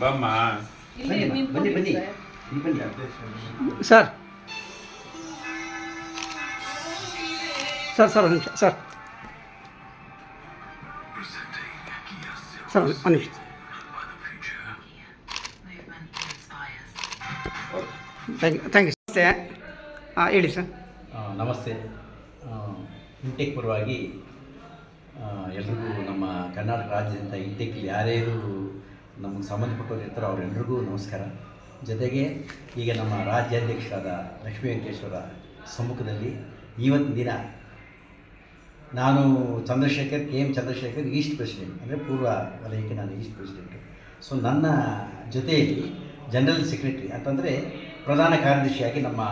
ಬಮ್ಮ. ಬನ್ನಿ ಬನ್ನಿ ಬನ್ನಿ. ಬನ್ನಿ. ಸರ್. ಸರ್ ಸರ್ ಒಂದು ನಿಮಿಷ ಸರ್. ಸರ್ ಒಂದು ನಿಮಿಷ. ಥ್ಯಾಂಕ್ ಯು ಥ್ಯಾಂಕ್ ಯು ನಮಸ್ತೆ. ಹಾಂ ಹೇಳಿ ಸರ್. ನಮಸ್ತೆ. ಇಂಟೆಕ್ ಪರವಾಗಿ ಆ, ಎಲ್ರಿಗೂ ನಮ್ಮ ಕರ್ನಾಟಕ ರಾಜ್ಯದಿಂದ ಇಂಟೆಕ್ ಯಾರ್ಯಾರು ನಮಗೆ ಸಂಬಂಧಪಟ್ಟವ್ರು ಇರ್ತಾರೆ ಅವರೆಲ್ಲರಿಗೂ ನಮಸ್ಕಾರ. ಜೊತೆಗೆ ಈಗ ನಮ್ಮ ರಾಜ್ಯಾಧ್ಯಕ್ಷರಾದ ಲಕ್ಷ್ಮೀ ವೆಂಕಟೇಶ್ವರ ಸಮ್ಮುಖದಲ್ಲಿ ಇವತ್ತಿನ ದಿನ ನಾನು Chandrashekar, K M Chandrashekar, east president, ಅಂದರೆ ಪೂರ್ವ ವಲಯಕ್ಕೆ ನಾನು ಈಸ್ಟ್ ಪ್ರೆಸಿಡೆಂಟು. ಸೊ ನನ್ನ ಜೊತೆಯಲ್ಲಿ ಜನರಲ್ ಸೆಕ್ರೆಟರಿ ಅಂತಂದರೆ ಪ್ರಧಾನ ಕಾರ್ಯದರ್ಶಿಯಾಗಿ ನಮ್ಮ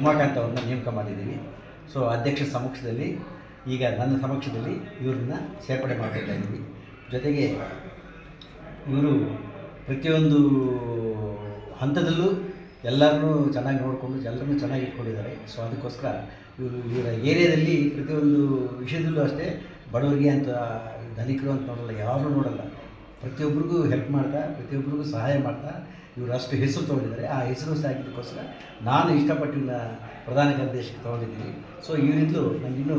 ಉಮಾಕಾಂತ್ ಅವ್ರನ್ನ ನೇಮಕ ಮಾಡಿದ್ದೀವಿ. ಸೊ ಅಧ್ಯಕ್ಷ ಸಮಕ್ಷದಲ್ಲಿ ಈಗ ನನ್ನ ಸಮಕ್ಷದಲ್ಲಿ ಇವ್ರನ್ನ ಸೇರ್ಪಡೆ ಮಾಡ್ತಾ ಜೊತೆಗೆ ಇವರು ಪ್ರತಿಯೊಂದು ಹಂತದಲ್ಲೂ ಎಲ್ಲರನ್ನೂ ಚೆನ್ನಾಗಿ ನೋಡಿಕೊಂಡು ಎಲ್ಲರನ್ನೂ ಚೆನ್ನಾಗಿ ಇಟ್ಕೊಂಡಿದ್ದಾರೆ. ಸೊ ಅದಕ್ಕೋಸ್ಕರ ಇವರು ಇವರ ಏರಿಯಾದಲ್ಲಿ ಪ್ರತಿಯೊಂದು ವಿಷಯದಲ್ಲೂ ಅಷ್ಟೇ ಬಡವರಿಗೆ ಅಂತ, ಧನಿಕರು ಅಂತ ನೋಡಲ್ಲ ಯಾರೂ ನೋಡಲ್ಲ. ಪ್ರತಿಯೊಬ್ಬರಿಗೂ ಹೆಲ್ಪ್ ಮಾಡ್ತಾ, ಪ್ರತಿಯೊಬ್ಬರಿಗೂ ಸಹಾಯ ಮಾಡ್ತಾ ಇವರು ಅಷ್ಟು ಹೆಸರು ತೊಗೊಂಡಿದ್ದಾರೆ. ಆ ಹೆಸರು ಸಾಕಿದ್ದಕ್ಕೋಸ್ಕರ ನಾನು ಇಷ್ಟಪಟ್ಟು ಪ್ರಧಾನ ಕಾರ್ಯದರ್ಶಿಗೆ ತೊಗೊಂಡಿದ್ದೀನಿ. ಸೊ ಇವರಿಂದಲೂ ನನಗಿನ್ನೂ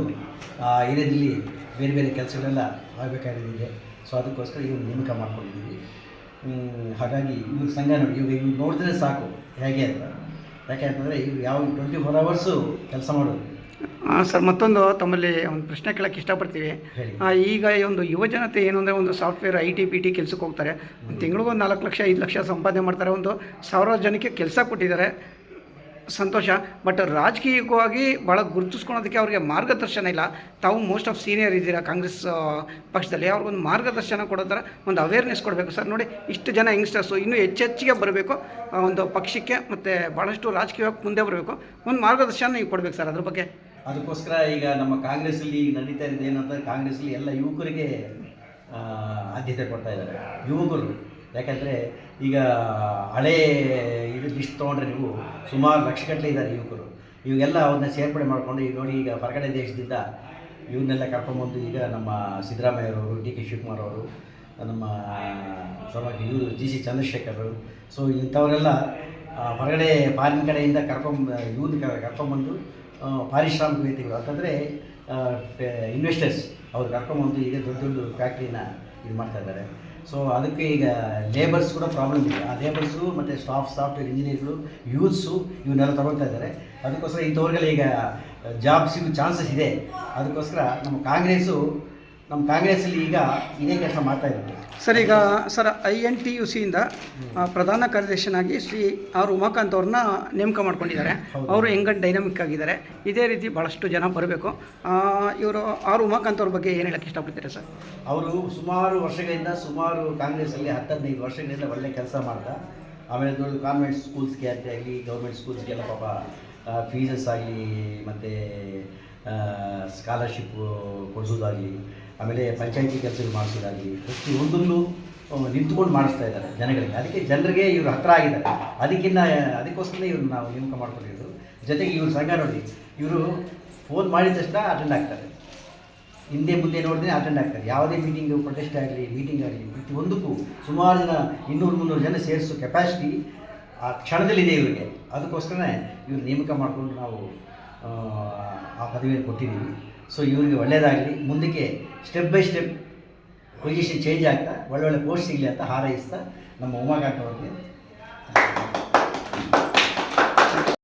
ಆ ಏರಿಯಾದಲ್ಲಿ ಬೇರೆ ಬೇರೆ ಕೆಲಸಗಳೆಲ್ಲ ಆಗಬೇಕಾಗಿದೆ. ಸೊ ಅದಕ್ಕೋಸ್ಕರ ಇವ್ರು ನೇಮಕ ಮಾಡ್ಕೊಂಡಿದ್ದೀವಿ ಹಾಗಾಗಿ ಇವ್ರ ಸಂಘ ನೋಡಿ ಇವಾಗ ಇವ್ರು ನೋಡಿದ್ರೆ ಸಾಕು ಹೇಗೆ ಅಂತ. ಯಾಕೆ ಅಂತಂದರೆ ಇವ್ರು ಯಾವ ಟ್ವೆಂಟಿ ಫೋರ್ ಅವರ್ಸು ಕೆಲಸ ಮಾಡೋದು ಹಾಂ ಸರ್ ಮತ್ತೊಂದು ತಮ್ಮಲ್ಲಿ ಒಂದು ಪ್ರಶ್ನೆ ಕೇಳಕ್ಕೆ ಇಷ್ಟಪಡ್ತೀವಿ. ಈಗ ಈ ಒಂದು ಯುವ ಜನತೆ ಏನು ಅಂದರೆ ಒಂದು software I T P T ಕೆಲಸಕ್ಕೆ ಹೋಗ್ತಾರೆ. ಒಂದು ತಿಂಗಳಿಗೂ ಒಂದು ನಾಲ್ಕು ಲಕ್ಷ ಐದು ಲಕ್ಷ ಸಂಪಾದನೆ ಮಾಡ್ತಾರೆ. ಒಂದು ಸಾವಿರಾರು ಜನಕ್ಕೆ ಕೆಲಸ ಕೊಟ್ಟಿದ್ದಾರೆ. ಸಂತೋಷ. ಬಟ್ ರಾಜಕೀಯವಾಗಿ ಭಾಳ ಗುರುತಿಸ್ಕೊಳೋದಕ್ಕೆ ಅವ್ರಿಗೆ ಮಾರ್ಗದರ್ಶನ ಇಲ್ಲ. ತಾವು ಮೋಸ್ಟ್ ಆಫ್ ಸೀನಿಯರ್ ಇದ್ದೀರಾ ಕಾಂಗ್ರೆಸ್ ಪಕ್ಷದಲ್ಲಿ. ಅವ್ರಿಗೊಂದು ಮಾರ್ಗದರ್ಶನ ಕೊಡೋ ಥರ ಒಂದು ಅವೇರ್ನೆಸ್ ಕೊಡಬೇಕು. ಸರ್ ನೋಡಿ, ಇಷ್ಟು ಜನ ಯಂಗ್ಸ್ಟರ್ಸು ಇನ್ನೂ ಹೆಚ್ಚೆಚ್ಚಿಗೆ ಬರಬೇಕು. ಒಂದು ಪಕ್ಷಕ್ಕೆ ಮತ್ತು ಭಾಳಷ್ಟು ರಾಜಕೀಯವಾಗಿ ಮುಂದೆ ಬರಬೇಕು. ಒಂದು ಮಾರ್ಗದರ್ಶನ ನೀವು ಕೊಡಬೇಕು ಸರ್ ಅದ್ರ ಬಗ್ಗೆ. ಅದಕ್ಕೋಸ್ಕರ ಈಗ ನಮ್ಮ ಕಾಂಗ್ರೆಸ್ಸಲ್ಲಿ ಈಗ ನಡೀತಾ ಇರೋದು ಏನಂತಂದರೆ ಕಾಂಗ್ರೆಸ್ಸಲ್ಲಿ ಎಲ್ಲ ಯುವಕರಿಗೆ ಆದ್ಯತೆ ಕೊಡ್ತಾ ಇದ್ದಾರೆ. ಯುವಕರು. ಯಾಕಂದರೆ ಈಗ ಹಳೇ ಇದು ಲಿಸ್ಟ್ ತೊಗೊಂಡ್ರೆ ನೀವು ಸುಮಾರು ಲಕ್ಷಗಟ್ಟಲೆ ಇದ್ದಾರೆ ಯುವಕರು. ಇವಾಗೆಲ್ಲ ಅವ್ರನ್ನ ಸೇರ್ಪಡೆ ಮಾಡಿಕೊಂಡು ಈಗ ನೋಡಿ ಈಗ ಹೊರಗಡೆ ದೇಶದಿಂದ ಇವನ್ನೆಲ್ಲ ಕರ್ಕೊಂಬಂದು ಈಗ ನಮ್ಮ ಸಿದ್ದರಾಮಯ್ಯರವರು ಡಿ ಕೆ ಶಿವಕುಮಾರ್ ಅವರು, ನಮ್ಮ ಸಲುವಾಗಿ ಇವರು, ಜಿ ಸಿ ಚಂದ್ರಶೇಖರ್ ಸೊ ಇಂಥವರೆಲ್ಲ ಹೊರಗಡೆ ಫಾರಿನ್ ಕಡೆಯಿಂದ ಕರ್ಕೊಂಬ ಇವ್ರನ್ನ ಕರ್ಕೊಂಬಂದು ಪಾರಿಶ್ರಾಮಿಕ ವ್ಯಕ್ತಿಗಳು. ಅಂತಂದರೆ ಇನ್ವೆಸ್ಟರ್ಸ್ ಅವ್ರು ಕರ್ಕೊಂಬಂದು ಈಗ ದೊಡ್ಡ ದೊಡ್ಡ ಫ್ಯಾಕ್ಟ್ರಿನ ಇದು ಮಾಡ್ತಾ ಇದ್ದಾರೆ. ಸೊ ಅದಕ್ಕೆ ಈಗ ಲೇಬರ್ಸ್ ಕೂಡ ಪ್ರಾಬ್ಲಮ್ ಇದೆ. ಆ ಲೇಬರ್ಸು ಮತ್ತು ಸ್ಟಾಫ್ ಸಾಫ್ಟ್ವೇರ್ ಇಂಜಿನಿಯರ್ಗಳು ಯೂತ್ಸು ಇವನ್ನೆಲ್ಲ ತಗೊಳ್ತಾ ಇದ್ದಾರೆ. ಅದಕ್ಕೋಸ್ಕರ ಇಂಥವ್ರಿಗೆಲ್ಲ ಈಗ ಜಾಬ್ ಸಿಗೋ ಚಾನ್ಸಸ್ ಇದೆ. ಅದಕ್ಕೋಸ್ಕರ ನಮ್ಮ ಕಾಂಗ್ರೆಸ್ಸು ನಮ್ಮ ಕಾಂಗ್ರೆಸ್ಸಲ್ಲಿ ಈಗ ಇದೇ ಕೆಲಸ ಮಾಡ್ತಾ ಇದ್ದಾರೆ. ಸರ್ ಈಗ sir I N T U ಸಿಯಿಂದ ಪ್ರಧಾನ ಕಾರ್ಯದರ್ಶಿನಾಗಿ ಶ್ರೀ ಆರ್ ಉಮಾಕಾಂತ್ ಅವ್ರನ್ನ ನೇಮಕ ಮಾಡ್ಕೊಂಡಿದ್ದಾರೆ. ಅವರು ಹೆಂಗಂಟ್ ಡೈನಾಮಿಕ್ ಆಗಿದ್ದಾರೆ? ಇದೇ ರೀತಿ ಭಾಳಷ್ಟು ಜನ ಬರಬೇಕು. ಇವರು ಆರ್ ಉಮಾಕಾಂತ್ ಅವ್ರ ಬಗ್ಗೆ ಏನು ಹೇಳಕ್ಕೆ ಇಷ್ಟಪಡ್ತೀರಾ ಸರ್? ಅವರು ಸುಮಾರು ವರ್ಷಗಳಿಂದ ಸುಮಾರು ಕಾಂಗ್ರೆಸ್ಸಲ್ಲಿ ಹತ್ತು ಹದಿನೈದು ವರ್ಷಗಳಿಂದ ಒಳ್ಳೆ ಕೆಲಸ ಮಾಡ್ತಾ ಆಮೇಲೆ ದೊಡ್ಡ ಕಾನ್ವೆಂಟ್ ಸ್ಕೂಲ್ಸ್ಗೆ ಆಗಲಿ ಗೌರ್ಮೆಂಟ್ ಸ್ಕೂಲ್ಸ್ಗೆಲ್ಲ ಪಾಪ ಫೀಸಸ್ ಆಗಲಿ ಮತ್ತು ಸ್ಕಾಲರ್ಶಿಪ್ ಕೊಡಿಸೋದಾಗಲಿ ಆಮೇಲೆ ಪಂಚಾಯಿತಿ ಕೆಲಸಗಳು ಮಾಡಿಸೋದಾಗಲಿ ಪ್ರತಿಯೊಂದನ್ನು ನಿಂತ್ಕೊಂಡು ಮಾಡಿಸ್ತಾ ಇದ್ದಾರೆ ಜನಗಳಿಗೆ. ಅದಕ್ಕೆ ಜನರಿಗೆ ಇವರು ಹತ್ರ ಆಗಿದ್ದಾರೆ. ಅದಕ್ಕಿಂತ ಅದಕ್ಕೋಸ್ಕರ ಇವ್ರನ್ನ ನಾವು ನೇಮಕ ಮಾಡ್ಕೊಂಡಿರೋದು. ಜೊತೆಗೆ ಇವರು ಸಂಘ ನೋಡಿ, ಇವರು ಫೋನ್ ಮಾಡಿದ ತಕ್ಷಣ ಅಟೆಂಡ್ ಆಗ್ತಾರೆ. ಹಿಂದೆ ಮುಂದೆ ನೋಡಿದ್ರೆ ಅಟೆಂಡ್ ಆಗ್ತಾರೆ. ಯಾವುದೇ ಮೀಟಿಂಗು ಪ್ರೊಟೆಸ್ಟ್ ಆಗಲಿ ಮೀಟಿಂಗ್ ಆಗಲಿ ಪ್ರತಿಯೊಂದಕ್ಕೂ ಸುಮಾರು ಜನ, ಇನ್ನೂರು ಮುನ್ನೂರು ಜನ ಸೇರಿಸೋ ಕೆಪಾಸಿಟಿ ಆ ಕ್ಷಣದಲ್ಲಿದೆ ಇವರಿಗೆ. ಅದಕ್ಕೋಸ್ಕರನೇ ಇವ್ರು ನೇಮಕ ಮಾಡಿಕೊಂಡು ನಾವು ಆ ಪದವಿಯನ್ನು ಕೊಟ್ಟಿದ್ದೀವಿ. ಸೊ ಇವರಿಗೆ ಒಳ್ಳೆಯದಾಗಲಿ ಮುಂದಕ್ಕೆ step by step position change ಆಗ್ತಾ, ಒಳ್ಳೊಳ್ಳೆ ಪೋಸ್ಟ್ ಸಿಗಲಿ ಅಂತ ಹಾರೈಸ್ತಾ ನಮ್ಮ ಉಮಾಕಾಂತ್ ಅವ್ರಿಗೆ.